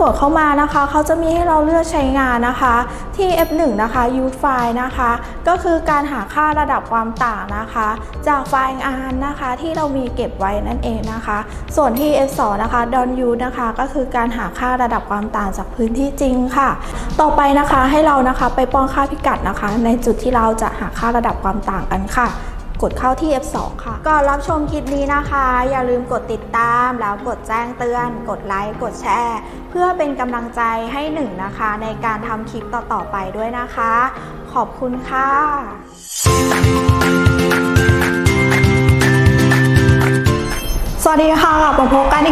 กดเข้ามานะคะ เขาจะมีให้เราเลือกใช้งานนะคะ ที่ F1 นะคะ use file นะคะ ก็คือการหาค่าระดับความต่างนะคะ จากไฟล์งานนะคะที่เรามีเก็บไว้นั่นเองนะคะ ส่วนที่ F2 นะคะ don use นะคะ ก็คือการหาค่าระดับความต่างจากพื้นที่จริงค่ะ ต่อไปนะคะให้เรานะคะไปป้อนค่าพิกัดนะคะ ในจุดที่เราจะหาค่าระดับความต่างกันค่ะ กดเข้าที่ F2 ค่ะ ก่อนรับชมคลิปนี้นะคะ อย่าลืมกดติดตาม แล้วกดแจ้งเตือน กดไลค์ กดแชร์ เพื่อเป็นกำลังใจให้หนึ่งนะคะ ในการทำคลิปต่อๆไปด้วยนะคะ ขอบคุณค่ะสวัสดีค่ะ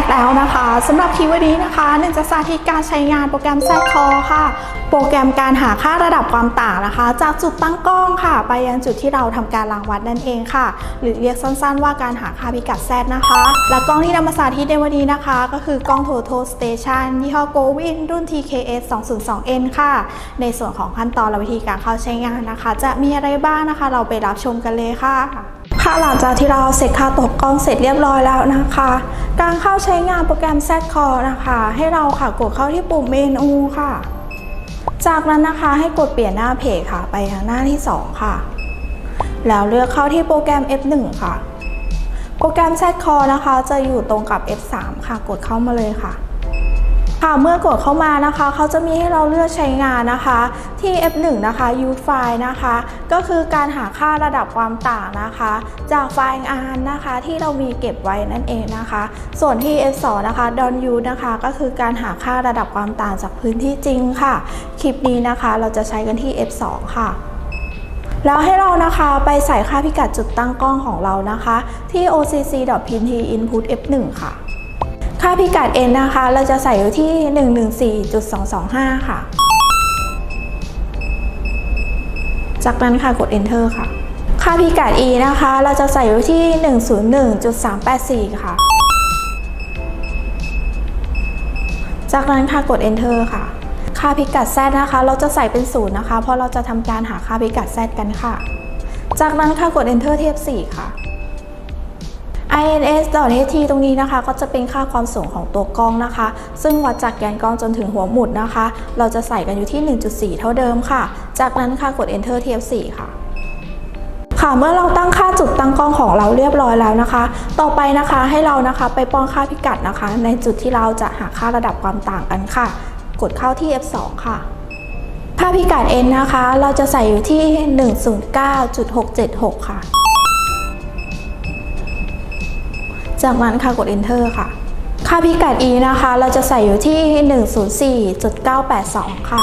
กแล้วนะคะสำหรับคลิปวันนี้นะคะหนึ่งจะสาธิตการใช้งานโปรแกรมแซดคอค่ะ โปรแกรมการหาค่าระดับความต่างนะคะ จากจุดตั้งกล้องค่ะ ไปยังจุดที่เราทำการรางวัดนั่นเองค่ะ หรือเรียกสั้นๆ ว่าการหาค่าพิกัดแซดนะคะ และกล้องที่นำมาสาธิตในวันนี้นะคะ ก็คือกล้อง Total Station ยี่ห้อ Govin รุ่น TKS 202N ค่ะ ในส่วนของขั้นตอนและวิธีการเข้าใช้งานนะคะ จะมีอะไรบ้างนะคะ เราไปรับชมกันเลยค่ะค่ะหลังจากที่เราเสร็จค่าตกกล้องเสร็จเรียบร้อยแล้วนะคะ การเข้าใช้งานโปรแกรม Z Core นะคะ ให้เราค่ะกดเข้าที่ปุ่มเมนูค่ะ จากนั้นนะคะให้กดเปลี่ยนหน้าเพจค่ะ ไปทางหน้าที่ 2 ค่ะ แล้วเลือกเข้าที่โปรแกรม F1 ค่ะ โปรแกรม Z Core นะคะ จะอยู่ตรงกับ F3 ค่ะ กดเข้ามาเลยค่ะ ค่ะเมื่อกดเข้ามานะคะเขาจะมีให้เราเลือกใช้งานนะคะที่ F1 นะคะ use file นะคะ ก็คือการหาค่าระดับความต่างนะคะ จากไฟล์งานนะคะที่เรามีเก็บไว้นั่นเองนะคะ ส่วนที่ F2 นะคะ don use นะคะ ก็คือการหาค่าระดับความต่างจากพื้นที่จริงค่ะ คลิปนี้นะคะเราจะใช้กันที่ F2 ค่ะแล้วให้เรานะคะไปใส่ค่าพิกัดจุดตั้งกล้องของเรานะคะ ที่ occ.pt input f1 ค่ะ ค่าพิกัด n นะคะ เราจะใส่อยู่ที่ 114.225 ค่ะ จากนั้นค่ะกด enter ค่ะ ค่าพิกัด e นะคะ เราจะใส่อยู่ที่ 101.384 ค่ะ จากนั้นค่ะกด enter ค่ะ ค่าพิกัด z นะคะ เราจะใส่เป็นศูนย์นะคะ เพราะเราจะทำการหาค่าพิกัด z กันค่ะ จากนั้นค่ะกด enter เทียบ 4 ค่ะ ins.ht ตรงนี้นะคะ ก็จะเป็นค่าความสูงของตัวกล้องนะคะ ซึ่งวัดจากแกนกล้องจนถึงหัวหมุดนะคะ เราจะใส่กันอยู่ที่ 1.4 เท่าเดิมค่ะ จากนั้นค่ะกด enter เทียบ4ค่ะค่ะเมื่อเราตั้งค่าจุดตั้งกล้องของเราเรียบร้อยแล้วนะคะ ต่อไปนะคะให้เรานะคะไปป้อนค่าพิกัดนะคะ ในจุดที่เราจะหาค่าระดับความต่างกันค่ะ กดเข้าที่ F2 ค่ะค่าพิกัด n นะคะ เราจะใส่อยู่ที่ 109.676 ค่ะ จากนั้นค่ะกด enter ค่ะ ค่าพิกัด e นะคะ เราจะใส่อยู่ที่ 104.982 ค่ะ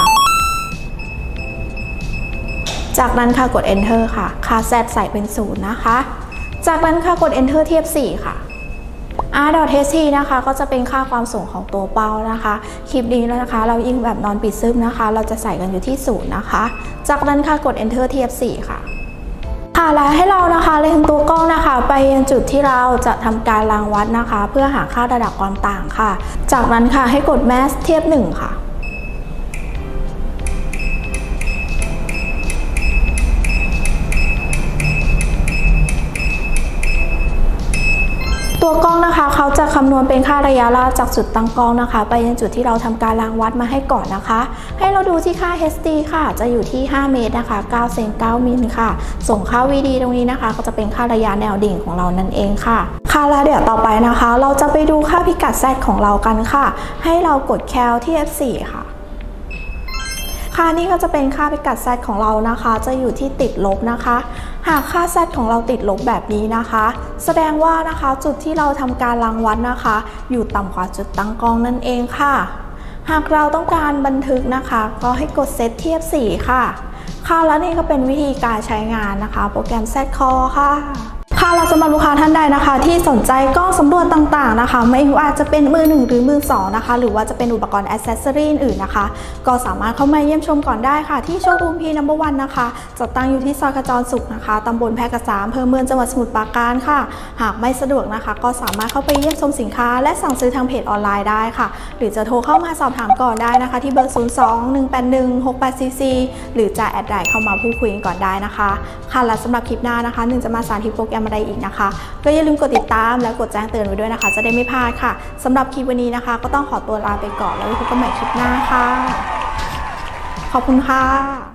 จากนั้นค่ะกด enter ค่ะ ค่า z ใส่เป็น 0 นะคะ จากนั้นค่ะกด enter เทียบ 4 ค่ะ r d t t นะคะก็จะเป็นค่าความสูงของตัวเป้านะคะ คลิปนี้แล้วนะคะ เรายิงแบบนอนปิดซึมนะคะ เราจะใส่กันอยู่ที่ 0 นะคะ จากนั้นค่ะกด enter เทียบ 4 ค่ะค่ะและให้เรานะคะเล็งตัวกล้องนะคะ ไปยังจุดที่เราจะทำการรางวัดนะคะ เพื่อหาค่าระดับความต่างค่ะ จากนั้นค่ะให้กดแมสเทียบ1ค่ะำนวณเป็นค่าระยะลาจากจุดตั้งกล้องนะคะ ไปยังจุดที่เราทำการรางวัดมาให้ก่อนนะคะ ให้เราดูที่ค่า HD ค่ะ จะอยู่ที่ 5 เมตรนะคะ9เซน9มิลค่ะ ส่งค่า VD ตรงนี้นะคะ ก็จะเป็นค่าระยะแนวดิ่งของเรานั่นเองค่ะ ค่ะแล้วเดี๋ยวต่อไปนะคะ เราจะไปดูค่าพิกัด Z ของเรากันค่ะ ให้เรากด cal ที่ F4 ค่ะค่านี้ก็จะเป็นค่าพิกัด z ของเรานะคะ จะอยู่ที่ติดลบนะคะ หากค่า z ของเราติดลบแบบนี้นะคะ แสดงว่านะคะจุดที่เราทำการรังวัดนะคะ อยู่ต่ำกว่าจุดตั้งกล้องนั่นเองค่ะ หากเราต้องการบันทึกนะคะ ก็ให้กดเซตเทียบสีค่ะ ค่ะแล้วนี่ก็เป็นวิธีการใช้งานนะคะ โปรแกรม Z Core ค่ะ ค่ะเราสำหรับลูกค้าท่านใดนะคะ ที่สนใจกล้องสำรวจต่างๆนะคะ ไม่ว่าจะเป็นมือหนึ่งหรือมือสองนะคะ หรือว่าจะเป็นอุปกรณ์อ c เซสซอรีอื่นนะคะ ก็สามารถเข้ามาเยี่ยมชมก่อนได้ค่ะ ที่โชว์รูมพีนัมเบอร์วันนะคะจะตั้งอยู่ที่ซอยขจรสุขนะคะตำบลแพรกษาอำเภอเมืองจังหวัดสมุทรปราการค่ะ หากไม่สะดวกนะคะ ก็สามารถเข้าไปเยี่ยมชมสินค้า และสั่งซื้อทางเพจออนไลน์ได้ค่ะ หรือจะโทรเข้ามาสอบถามก่อนได้นะคะ ที่เบอร์ 0 2 1 8 1 6 8 4 4 หรือจะแอดไลน์เข้ามาพูดคุยกันก่อนได้นะคะ ค่ะและสำหรับคลิปหน้านะคะหนึ่งจะมาสาธิตโปรแกรมอะไรอีกนะคะก็อย่าลืมกดติดตามและกดแจ้งเตือนไว้ด้วยนะคะ จะได้ไม่พลาดค่ะสำหรับคลิปวันนี้นะคะ ก็ต้องขอตัวลาไปก่อนแล้วพบกันใหม่คลิปหน้าค่ะ ขอบคุณค่ะ